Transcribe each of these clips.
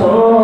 소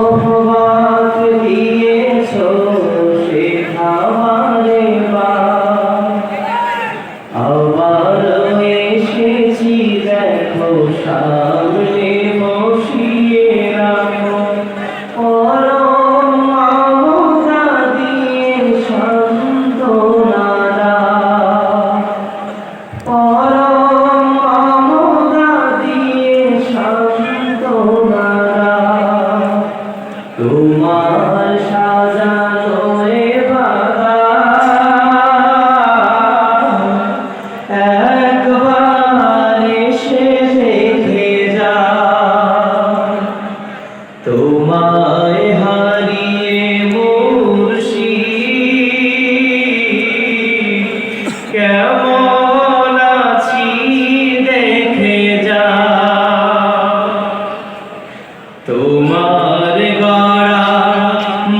তোমার গড়া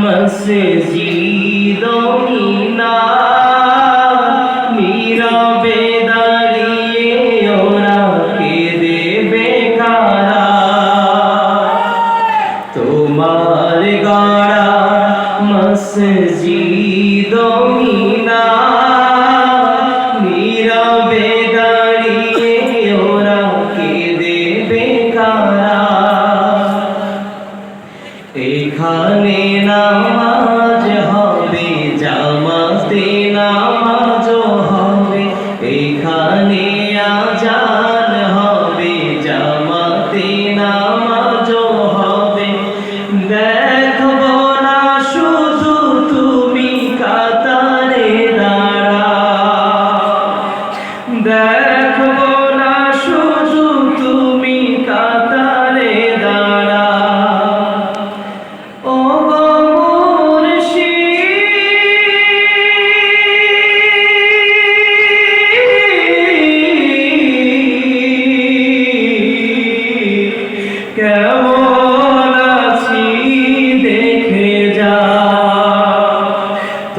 মসজিদ মিনা। নীরবে দাঁড়িয়ে ওরা কে দেবে কারা তোমার গড়া মসজিদ মিনা। যেখানে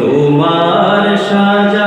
তোমার সাজা